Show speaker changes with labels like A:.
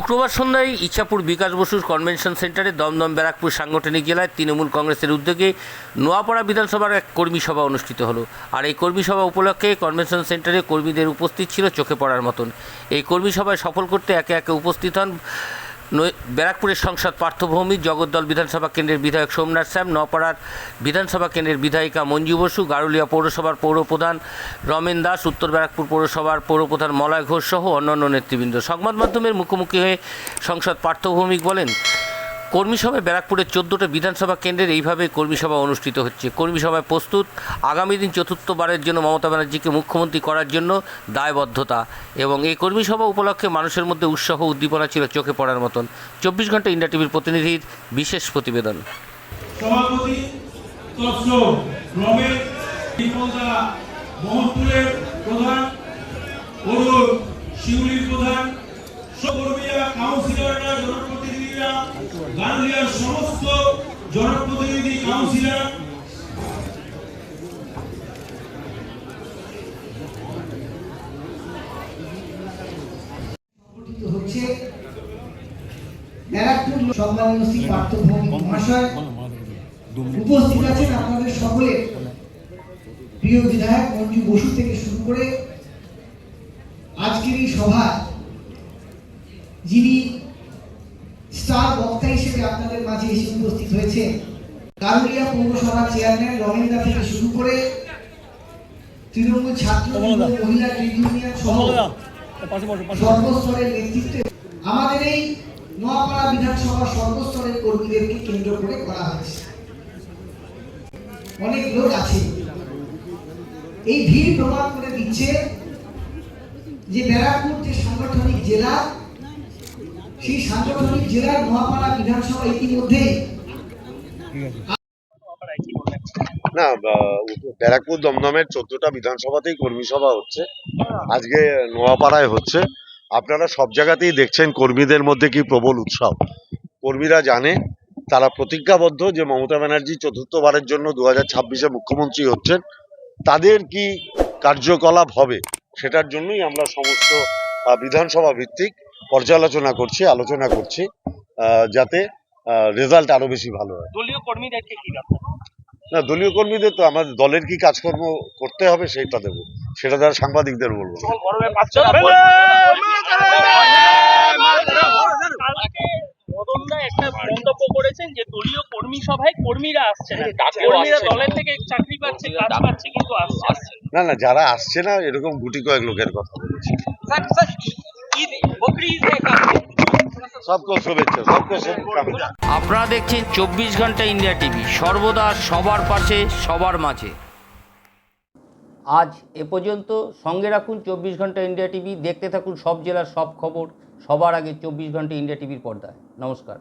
A: শুক্রবার সন্ধ্যায় ইচ্ছাপুর বিকাশ বসুর কনভেনশন সেন্টারে দমদম ব্যারাকপুর সাংগঠনিক জেলায় তৃণমূল কংগ্রেসের উদ্যোগে নোয়াপাড়া বিধানসভার এক কর্মী সভা অনুষ্ঠিত হলো। আর এই কর্মী সভা উপলক্ষে কনভেনশন সেন্টারে কর্মীদের উপস্থিত ছিল চোখে পড়ার মতন। এই কর্মী সভায় সফল করতে একে একে উপস্থিত হন ব্যারাকপুরের সংসদ পার্থভূমি, জগদ্দল বিধানসভা কেন্দ্রের বিধায়ক সোমনাথ শ্যাম নপাড়ার বিধানসভা কেন্দ্রের বিধায়িকা মঞ্জু বসু, গারুলিয়া পৌরসভার পৌরপ্রধান রমেন দাস, উত্তর ব্যারাকপুর পৌরসভার পৌরপ্রধান মলয় ঘোষ সহ অন্যান্য নেতৃবৃন্দ। সংবাদ মাধ্যমের মুখোমুখি হয়ে সংসদ পার্থভৌমিক বলেন কর্মী সভায় ব্যারাকপুরের চোদ্দোটা বিধানসভা কেন্দ্রের এইভাবে কর্মী সভা অনুষ্ঠিত হচ্ছে। কর্মী সভায় প্রস্তুত। আগামী দিন চতুর্থবারের জন্য মমতা ব্যানার্জিকে মুখ্যমন্ত্রী করার জন্য দায়বদ্ধতা এবং এই কর্মী সভা উপলক্ষে মানুষের মধ্যে উৎসাহ উদ্দীপনা ছিল চোখে পড়ার মতন। চব্বিশ ঘণ্টা ইন্ডিয়া টিভির প্রতিনিধির বিশেষ প্রতিবেদন।
B: সভাপতি জনপ্রতিনিধিরা গান্ধীর সমস্ত জনপ্রতিনিধি কাউন্সিলর।
C: উপস্থিত আছেন আপনাদের সকলের প্রিয় বিধায়ক মঞ্জু বসু থেকে শুরু করে আজকের সভা যিনি স্টার বক্তা হিসেবে আপনাদের মাঝে এসে উপস্থিত হয়েছেন গারুলিয়া পৌরসভার চেয়ারম্যান রমেন্দা থেকে শুরু করে তৃণমূল ছাত্র মহিলা ট্রেড ইউনিয়ন সহ সর্বস্তরের নেতৃত্বে আমাদের এই নোয়াপাড়া বিধানসভা সর্বস্তরের কর্মীদেরকে কেন্দ্র করে করা হয়েছে। অনেক লোক আছে। এই ভিড় প্রমাণ করে দিচ্ছে যে ব্যারাকপুর যে সাংগঠনিক জেলা সেই সাংগঠনিক জেলার নোয়াপাড়া বিধানসভা ইতিমধ্যেই
D: না ব্যারাকপুর দমদমের চোদ্দটা বিধানসভাতেই কর্মী সভা হচ্ছে। আজকে নোয়াপাড়ায় হচ্ছে। আপনারা সব জায়গাতেই দেখছেন কর্মীদের মধ্যে কি প্রবল উৎসাহ কর্মীরা জানে, তারা প্রতিজ্ঞাবদ্ধ যে মমতা ব্যানার্জি চতুর্থবারের জন্য দু হাজার ছাব্বিশে মুখ্যমন্ত্রী হচ্ছেন। তাদের কি কার্যকলাপ হবে, সেটার জন্যই আমরা সমস্ত বিধানসভা ভিত্তিক পর্যালোচনা করছি আলোচনা করছি যাতে রেজাল্ট আরও বেশি ভালো হয়।
E: দলীয় কর্মীদেরকে কি
D: না দলীয় কর্মীদের তো আমাদের দলের কি কাজকর্ম করতে হবে সেটা দেবো। সেটা তারা সাংবাদিকদের বলব না।
E: না একটা মন্তব্য করেছেন যে দলীয় কর্মী সভায় কর্মীরা আসছে কর্মীরা দলের থেকে চাকরি পাচ্ছে কাজ পাচ্ছে কিন্তু আসছে না।
D: না। না যারা আসছে না এরকম গুটি কয়েক লোকের কথা বলেছি।
A: আপনারা দেখছেন চব্বিশ ঘণ্টা ইন্ডিয়া টিভি, সর্বদা সবার পাশে, সবার মাঝে। আজ এ পর্যন্ত সঙ্গে রাখুন চব্বিশ ঘণ্টা ইন্ডিয়া টিভি, দেখতে থাকুন সব জেলার সব খবর, সবার আগে চব্বিশ ঘণ্টা ইন্ডিয়া টিভির পর্দায়। নমস্কার।